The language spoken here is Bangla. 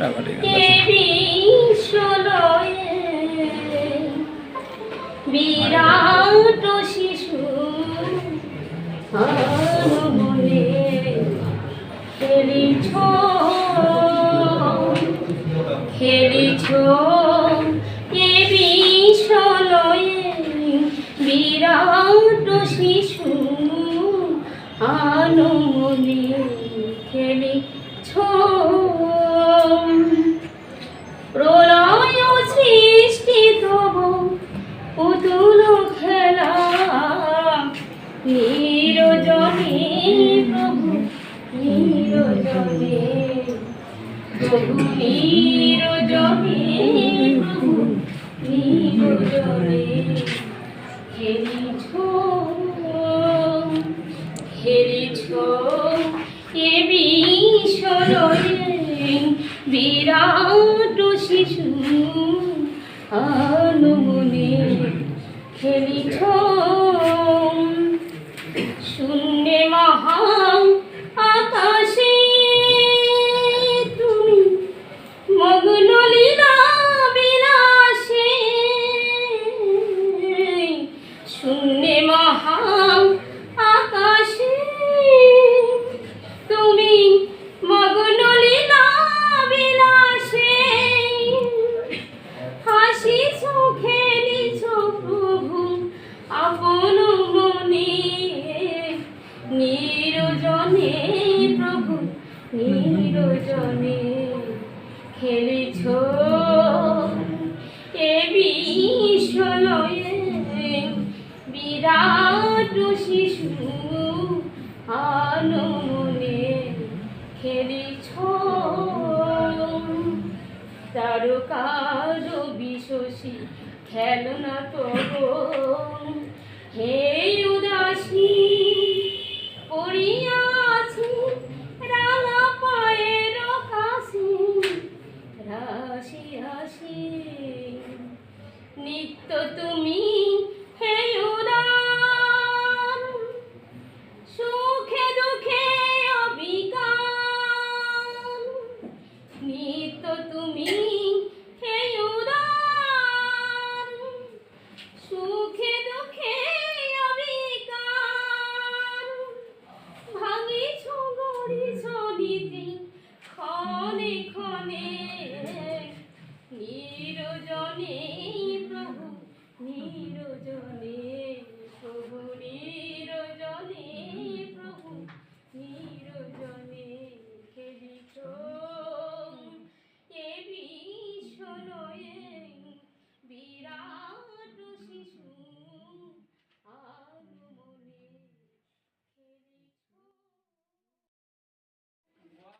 রাগাটি গান বিরাট শিশু খেলিছ খেলিছ। এ বিশ্বলয়ে বিরাট শিশু আনমনে খেলিছ নিরজনে প্রভু নিরজনে প্রভু নিরজনে খেলিছ খেলিছ এ বিশ্বলয়ে বিরাট শিশু আনমনে খেলিছ খেলিছ। এ বিশ্বলয়ে বিরাট শিশু আনমনে খেলিছ। তারকার বিশসী খেলনা তো নিত্য তুমি